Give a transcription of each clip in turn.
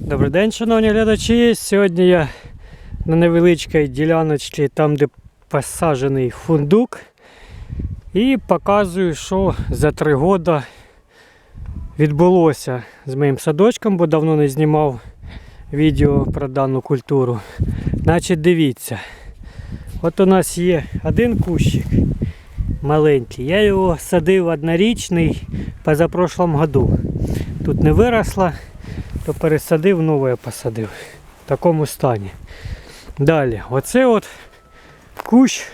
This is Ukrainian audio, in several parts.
Добрий день, шановні глядачі. Сьогодні я на невеличкій діляночці, там де посаджений фундук. І показую, що за три роки відбулося з моїм садочком, бо давно не знімав відео про дану культуру. Значить, дивіться. От у нас є один кущик маленький. Я його садив однорічний позапрошлом году. Тут не виросла то пересадив, нове посадив. В такому стані. Далі, оце от кущ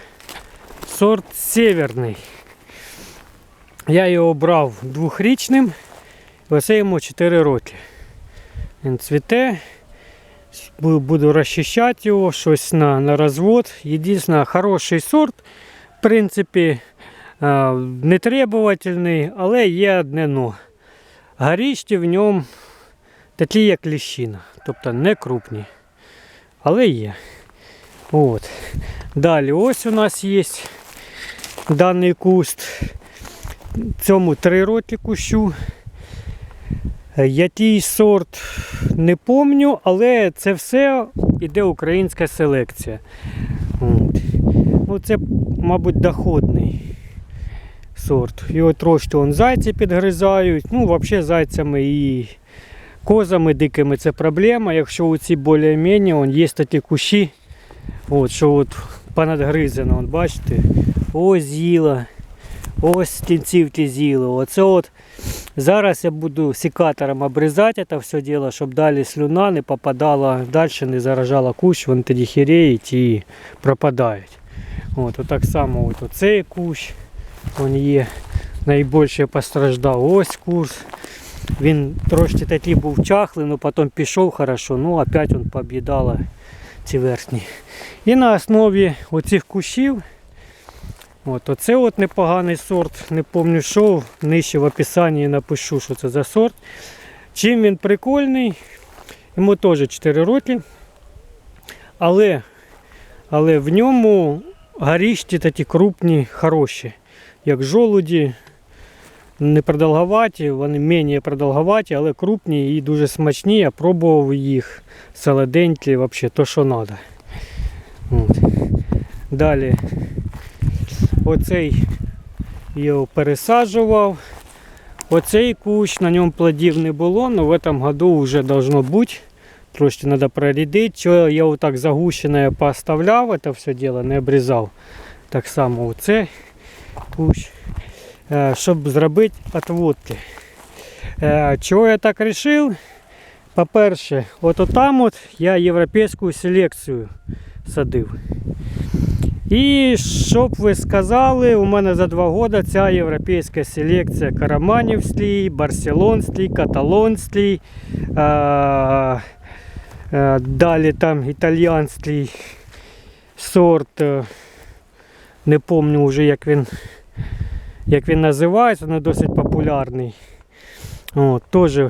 сорт северний. Я його брав двохрічним, оце йому 4 роки. Він цвіте, буду розчищати його, щось на, на розвод. Єдине, хороший сорт, в принципі, а, не требовательний, але є одне но. Горішки в ньому такі, як ліщина, тобто не крупні. Але є. От. Далі ось у нас є даний куст. Цьому три роки кущу. Який сорт не помню, але це все іде українська селекція. От. Ну, це, мабуть, доходний сорт. Його трошки он, зайці підгризають. Ну, взагалі зайцями і козами дикими це проблема. Якщо у ці більш-менш, є такі кущі, от, що от понадгризено, он, бачите, ось з'їла, ось кінцівки з'їли. Оце от зараз я буду секатором обрізати це все діло, щоб далі слюна не попадала, далі не заражала кущ, вони тоді хіреють і пропадають. От, от так само от оцей кущ, він є найбільше постраждав. Ось курс. Він трошки такий був чахлий, але потім пішов хорошо, ну опять він пооб'їдала ці верхні. І на основі оцих кущів, от, оце от непоганий сорт, не пам'ятаю що, нижче в описанні напишу, що це за сорт. Чим він прикольний, йому теж 4 роки. Але, але в ньому горішки такі крупні, хороші, як жолуді, не продовговаті, вони менш продовговаті, але крупні і дуже смачні. Я пробував їх солоденькі, взагалі то, що треба. От. Далі оцей його пересаджував. Оцей кущ, на ньому плодів не було, але в цьому году вже должно бути. Трошки треба прорядити. Я його так загущене поставляв, це все діло не обрізав. Так само оцей кущ. Щоб зробити отводки. Е, Чого я так вирішив? По-перше, от там от я європейську селекцію садив. І щоб ви сказали, у мене за два роки ця європейська селекція Караманівський, Барселонський, Каталонський, е, е, далі там італіянський сорт, е, не пам'ятаю вже як він як він називається, він досить популярний. От, теж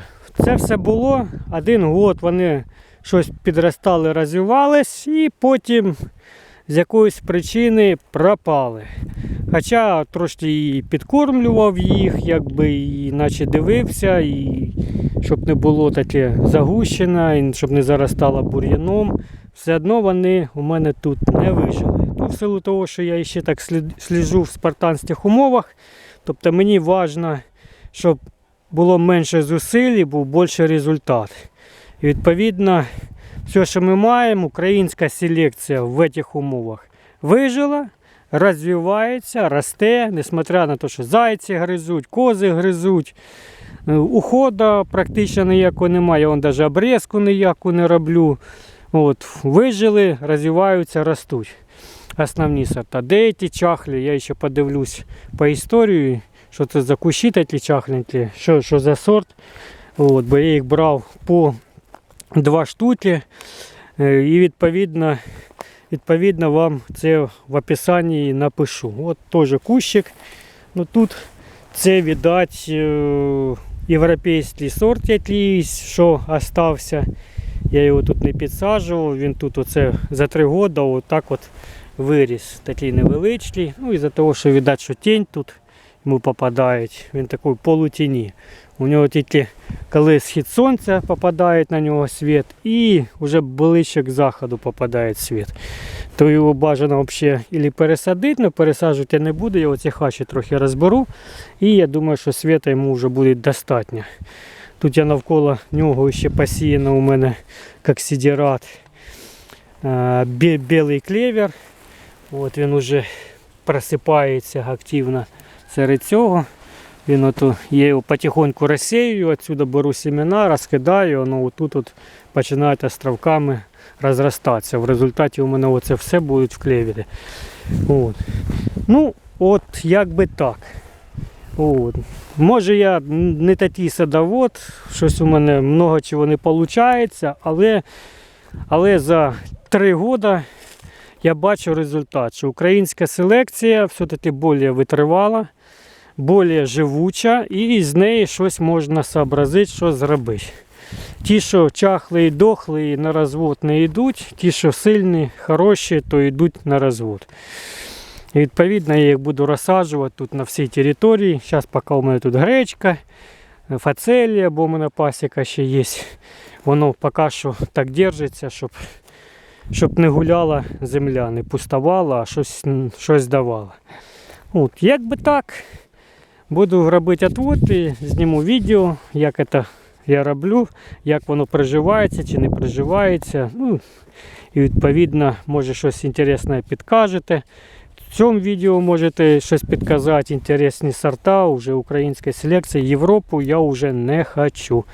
це все було. Один год вони щось підростали, розвивались і потім з якоїсь причини пропали. Хоча трошки і підкормлював їх, якби і наче дивився, і щоб не було таке загущене, і щоб не заростало бур'яном. Все одно вони у мене тут не вижили. Ну, в силу того, що я ще так сліджу в спартанських умовах. Тобто мені важливо, щоб було менше зусиль і був більший результат. І відповідно, все, що ми маємо, українська селекція в цих умовах вижила, розвивається, росте, несмотря на те, що зайці гризуть, кози гризуть. Е, Уходу практично ніякого немає, я навіть обрізку ніяку не роблю. От, вижили, розвиваються, ростуть. Основні сорта. Деякі чахлі, я ще подивлюсь по історії, що це за кущі такі чахленькі, що, що за сорт. От, бо я їх брав по два штуки. Е, І відповідно, відповідно вам це в описанні напишу. От теж кущик. Ну, тут це, видать, е, європейський сорт якийсь, що остався. Я його тут не підсаджував, він тут оце за три роки отак от виріс. Такий невеличкий. Ну і за того, що видать, що тінь тут йому попадають, він такий полутіні. У нього тільки коли схід сонця попадає на нього світ, і вже ближче к заходу попадає світ. То його бажано взагалі і пересадити, але пересаджувати не буду, я оці хащі трохи розберу. І я думаю, що світа йому вже буде достатньо. Тут я навколо нього ще посіяно у мене як сідірат е, бі- білий клевер. От він уже просипається активно серед цього. Він ото, я його потихоньку розсею, отсюди беру семена, розкидаю, воно отут от починає островками розростатися. В результаті у мене оце все буде в клевері. От. Ну, от як би так. От. Може я не такий садовод, щось у мене много чого не виходить, але, але за три роки я бачу результат, що українська селекція все-таки більш витривала, більш живуча, і з неї щось можна зобразити, що зробити. Ті, що чахли і дохли, і на розвод не йдуть, ті, що сильні, хороші, то йдуть на розвод. І відповідно, я їх буду розсаджувати тут на всій території. Зараз поки у мене тут гречка, фацелія, бо у мене пасіка ще є. Воно поки що так держиться, щоб, щоб не гуляла земля, не пустувала, а щось, щось давала. От, як би так, буду робити отвод і зніму відео, як це я роблю, як воно приживається чи не приживається. Ну, і відповідно, може щось інтересне підкажете. Цьому відео можете щось підказати, інтересні сорта, вже українська селекція. Європу я вже не хочу,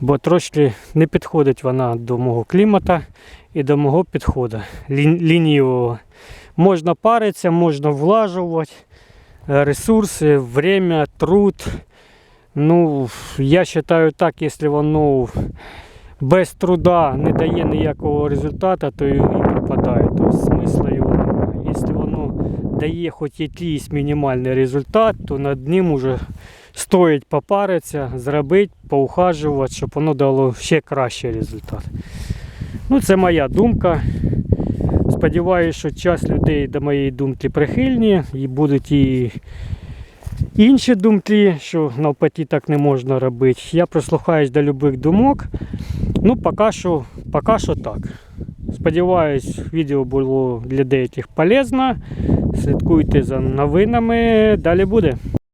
бо трошки не підходить вона до мого клімату і до мого підходу лі- лінійного. Можна паритися, можна влажувати е, ресурси, время, труд. Ну, я вважаю так, якщо воно без труда не дає ніякого результату, то і пропадає. То смисла його немає. Якщо воно дає хоч якийсь мінімальний результат, то над ним уже стоїть попаритися, зробити, поухажувати, щоб воно дало ще кращий результат. Ну, це моя думка. Сподіваюся, що час людей до моєї думки прихильні і будуть і інші думки, що навпаки так не можна робити. Я прислухаюсь до любих думок. Ну, поки що, поки що так. Сподіваюсь, відео було для деяких полезно. Слідкуйте за новинами. Далі буде.